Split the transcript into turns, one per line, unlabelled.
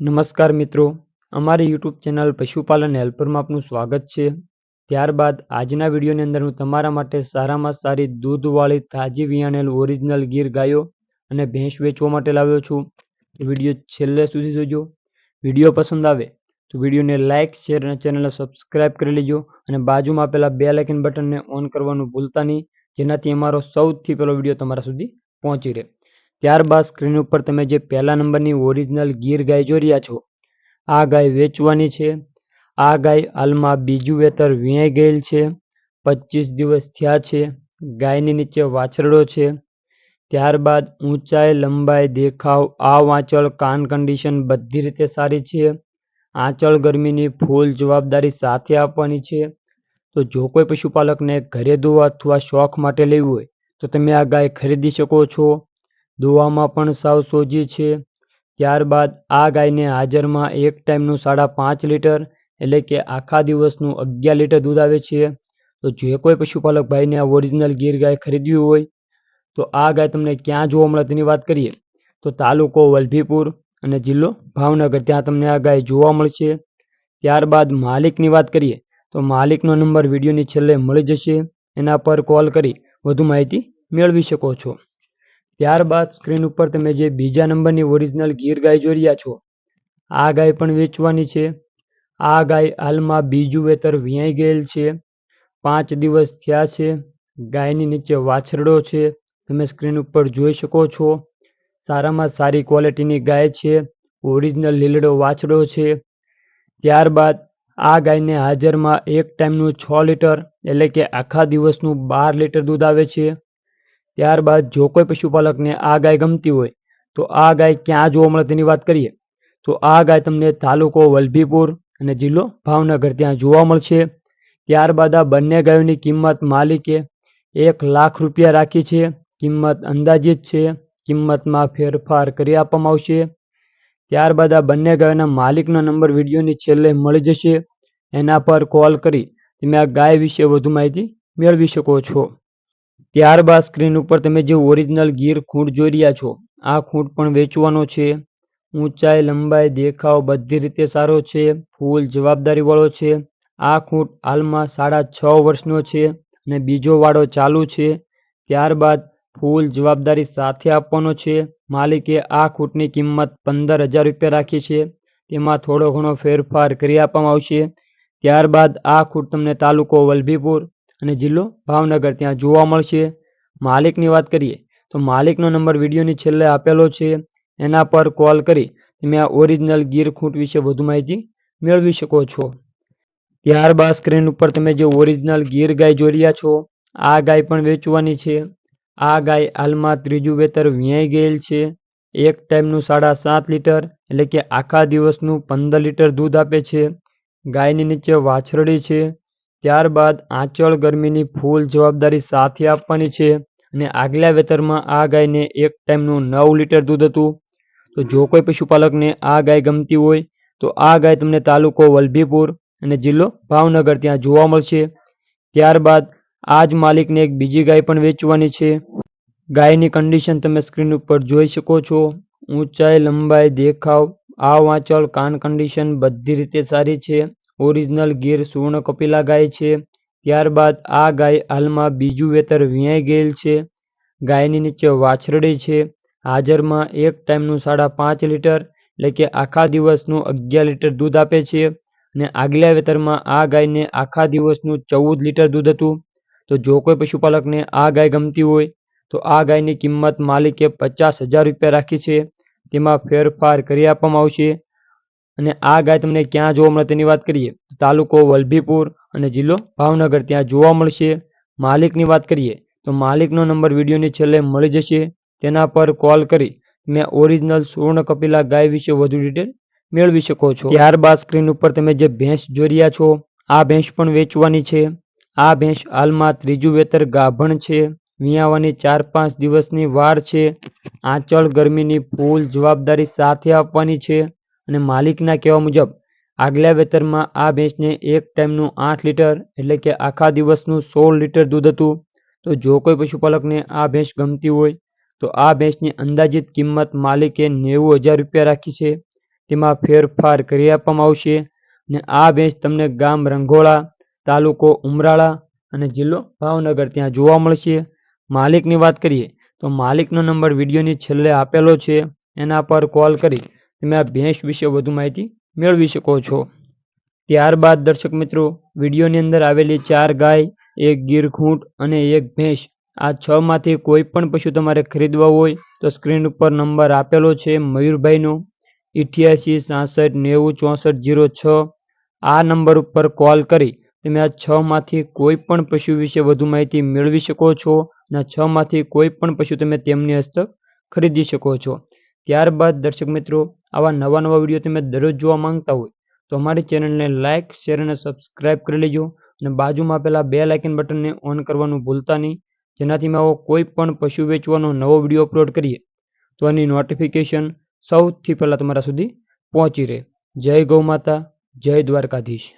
નમસ્કાર મિત્રો, અમારી યુટ્યુબ ચેનલ પશુપાલન હેલ્પરમાં આપનું સ્વાગત છે. ત્યારબાદ આજના વિડીયોની અંદર હું તમારા માટે સારામાં સારી દૂધવાળી તાજી વિયાણેલ ઓરિજિનલ ગીર ગાયો અને ભેંસ વેચવા માટે લાવ્યો છું. વીડિયો છેલ્લે સુધી જોજો. વીડિયો પસંદ આવે તો વિડીયોને લાઇક, શેર અને ચેનલને સબસ્ક્રાઇબ કરી લેજો અને બાજુમાં આપેલા બે લાઇકન બટનને ઓન કરવાનું ભૂલતા નહીં, જેનાથી અમારો સૌથી પહેલો વીડિયો તમારા સુધી પહોંચી રહે. ત્યારબાદ સ્ક્રીન ઉપર તમે જે પહેલા નંબરની ઓરિજિનલ ગીર ગાય જોઈ રહ્યા છો, આ ગાય વેચવાની છે. આ ગાય હાલમાં બીજું વેતર વીણાઈ ગયેલ છે. પચીસ દિવસ થયા છે. ગાયની નીચે વાછરડો છે. ત્યારબાદ ઊંચાઈ, લંબાઈ, દેખાવ, આ વાંચળ કાન કન્ડિશન બધી રીતે સારી છે. આંચળ ગરમીની ફૂલ જવાબદારી સાથે આપવાની છે. તો જો કોઈ પશુપાલકને ઘરે દોવા અથવા શોખ માટે લેવું હોય, તો તમે આ ગાય ખરીદી શકો છો. દોવામાં પણ સાવ સોજી છે. ત્યારબાદ આ ગાયને હાજરમાં એક ટાઈમનું સાડા પાંચ લીટર એટલે કે આખા દિવસનું અગિયાર લીટર દૂધ આવે છે. તો જે કોઈ પશુપાલક ભાઈને આ ઓરિજિનલ ગીર ગાય ખરીદવી હોય, તો આ ગાય તમને ક્યાં જોવા મળે તેની વાત કરીએ. તો તાલુકો વલભીપુર અને જિલ્લો ભાવનગર, ત્યાં તમને આ ગાય જોવા મળશે. ત્યારબાદ માલિકની વાત કરીએ, તો માલિકનો નંબર વિડીયોની છેલ્લે મળી જશે. એના પર કોલ કરી વધુ માહિતી મેળવી શકો છો. ત્યારબાદ સ્ક્રીન ઉપર તમે જે બીજા નંબરની ઓરિજિનલ ગીર ગાય જોઈ રહ્યા છો, આ ગાય પણ વેચવાની છે. આ ગાય હાલમાં બીજું વેતર વીણાઈ ગયેલ છે. પાંચ દિવસ થયા છે. ગાયની નીચે વાછરડો છે. તમે સ્ક્રીન ઉપર જોઈ શકો છો. સારામાં સારી ક્વોલિટીની ગાય છે. ઓરિજિનલ લીલડો વાછડો છે. ત્યારબાદ આ ગાયને હાજરમાં એક ટાઈમનું છ લીટર એટલે કે આખા દિવસનું બાર લીટર દૂધ આવે છે. ત્યારબાદ જો કોઈ પશુપાલકને આ ગાય ગમતી હોય, તો આ ગાય ક્યાં જોવા મળે તેની વાત કરીએ. તો આ ગાય તમને તાલુકો વલભીપુર અને જિલ્લો ભાવનગર ત્યાં જોવા મળશે. ત્યારબાદ આ બંને ગાયોની કિંમત માલિકે એક લાખ રૂપિયા રાખી છે. કિંમત અંદાજિત છે. કિંમતમાં ફેરફાર કરી આપવામાં આવશે. ત્યારબાદ આ બંને ગાયોના માલિકનો નંબર વિડીયોની છેલ્લે મળી જશે. એના પર કોલ કરી તમે આ ગાય વિશે વધુ માહિતી મેળવી શકો છો. ત્યારબાદ સ્ક્રીન ઉપર તમે જે ઓરિજિનલ ગીર ખૂંટ જોઈ રહ્યા છો, આ ખૂંટ પણ વેચવાનો છે. ઊંચાઈ, લંબાઈ, દેખાવ બધી રીતે સારો છે. ફૂલ જવાબદારીવાળો છે. આ ખૂંટ હાલમાં સાડા છ વર્ષનો છે અને બીજો વાડો ચાલુ છે. ત્યારબાદ ફૂલ જવાબદારી સાથે આપવાનો છે. માલિકે આ ખૂંટની કિંમત પંદર હજાર રૂપિયા રાખી છે. તેમાં થોડો ઘણો ફેરફાર કરી આપવામાં આવશે. ત્યારબાદ આ ખૂંટ તમને તાલુકો વલભીપુર અને જિલ્લો ભાવનગર. ત્યાં જોવા મળશે. માલિકની વાત કરીએ, તો માલિકનો નંબર વિડીયોની છેલ્લે આપેલો છે. એના પર કોલ કરી તમે આ ઓરિજિનલ ગીર ખૂંટ વિશે વધુ માહિતી મેળવી શકો છો. ત્યારબાદ સ્ક્રીન ઉપર તમે જે ઓરિજિનલ ગીર ગાય જોઈ રહ્યા છો, આ ગાય પણ વેચવાની છે. આ ગાય હાલમાં ત્રીજું વેતર વ્યાઈ ગયેલ છે. એક ટાઈમનું સાડા સાત લીટર એટલે કે આખા દિવસનું પંદર લીટર દૂધ આપે છે. ગાયની નીચે વાછરડી છે. ત્યારબાદ આંચળ ગરમીની ફૂલ જવાબદારી સાથે આપવાની છે અને આગલા વેતરમાં આ ગાયને એક ટાઈમનું નવ લીટર દૂધ હતું. તો જો કોઈ પશુપાલકને આ ગાય ગમતી હોય, તો આ ગાય તમને તાલુકો વલભીપુર અને જિલ્લો ભાવનગર ત્યાં જોવા મળશે. ત્યારબાદ આ જ માલિકને એક બીજી ગાય પણ વેચવાની છે. ગાયની કન્ડિશન તમે સ્ક્રીન ઉપર જોઈ શકો છો. ઊંચાઈ, લંબાઈ, દેખાવ આ વાંચળ કાન કન્ડિશન બધી રીતે સારી છે. ઓરિજિનલ ગીર સુવર્ણ કપિલા ગાય છે. ત્યારબાદ આ ગાય હાલમાં બીજું વેતર વીણાઈ ગયેલ છે. ગાયની નીચે વાછરડી છે. હાજરમાં એક ટાઈમનું સાડા પાંચ લીટર, એટલે કે આખા દિવસનું અગિયાર લીટર દૂધ આપે છે. અને આગલા વેતરમાં આ ગાયને આખા દિવસનું ચૌદ લીટર દૂધ હતું. તો જો કોઈ પશુપાલકને આ ગાય ગમતી હોય, તો આ ગાયની કિંમત માલિકે પચાસ હજાર રૂપિયા રાખી છે. તેમાં ફેરફાર કરી આપવામાં આવશે. અને આ ગાય તમને ક્યાં જોવા મળે તેની વાત કરીએ. તાલુકો વલભીપુર અને જિલ્લો ભાવનગર, ત્યાં જોવા મળશે. માલિકની વાત કરીએ, તો માલિકનો નંબર વિડીયોની છેલ્લે મળી જશે. તેના પર કોલ કરી તમે ઓરિજિનલ સુવર્ણ કપિલા ગાય વિશે વધુ ડિટેલ મેળવી શકો છો. ત્યારબાદ સ્ક્રીન ઉપર તમે જે ભેંસ જોઈ રહ્યા છો, આ ભેંસ પણ વેચવાની છે. આ ભેંસ હાલમાં ત્રીજું વેતર ગાભણ છે. વિયાવાની ચાર પાંચ દિવસની વાર છે. આંચળ ગરમીની ફૂલ જવાબદારી સાથે આપવાની છે. અને માલિકના કહેવા મુજબ, આગલા વેતરમાં આ ભેંસને એક ટાઈમનું આઠ લીટર એટલે કે આખા દિવસનું સોળ લીટર દૂધ હતું. તો જો કોઈ પશુપાલકને આ ભેંસ ગમતી હોય, તો આ ભેંસની અંદાજિત કિંમત માલિકે નેવું હજાર રૂપિયા રાખી છે. તેમાં ફેરફાર કરી આપવામાં આવશે ને આ ભેંસ તમને ગામ રંઘોળા તાલુકો ઉમરાળા અને જિલ્લો ભાવનગર ત્યાં જોવા મળશે. માલિકની વાત કરીએ, તો માલિકનો નંબર વિડીયોની છેલ્લે આપેલો છે. એના પર કોલ કરી તમે આ ભેંસ વિશે વધુ માહિતી મેળવી શકો છો. ત્યારબાદ દર્શક મિત્રો, વિડીયોની અંદર આવેલી ચાર ગાય, એક ગીર ખૂંટ અને એક ભેંસ, આ છ માંથી કોઈ પણ પશુ તમારે ખરીદવા હોય તો સ્ક્રીન ઉપર નંબર આપેલો છે મયુરભાઈનો, ઇઠ્યાસી, સાસઠ, નેવું, ચોસઠ, જીરો છ. આ નંબર ઉપર કોલ કરી તમે આ છ માંથી કોઈ પણ પશુ વિશે વધુ માહિતી મેળવી શકો છો અને છ માંથી કોઈ પણ પશુ તમે તેમની હસ્તક ખરીદી શકો છો. ત્યારબાદ દર્શક મિત્રો આવા નવા નવા વીડિયો તમે દરરોજ જોવા માંગતા હોય તો અમારી ચેનલને લાઇક શેર અને સબસ્ક્રાઇબ કરી લેજો અને બાજુમાં આપેલા બે લાઇકન બટનને ઓન કરવાનું ભૂલતા નહીં. જેનાથી મેં આવો કોઈ પણ પશુ વેચવાનો નવો વીડિયો અપલોડ કરીએ. તો એની નોટિફિકેશન સૌથી પહેલાં તમારા સુધી પહોંચી રહે. જય ગૌ માતા, જય દ્વારકાધીશ.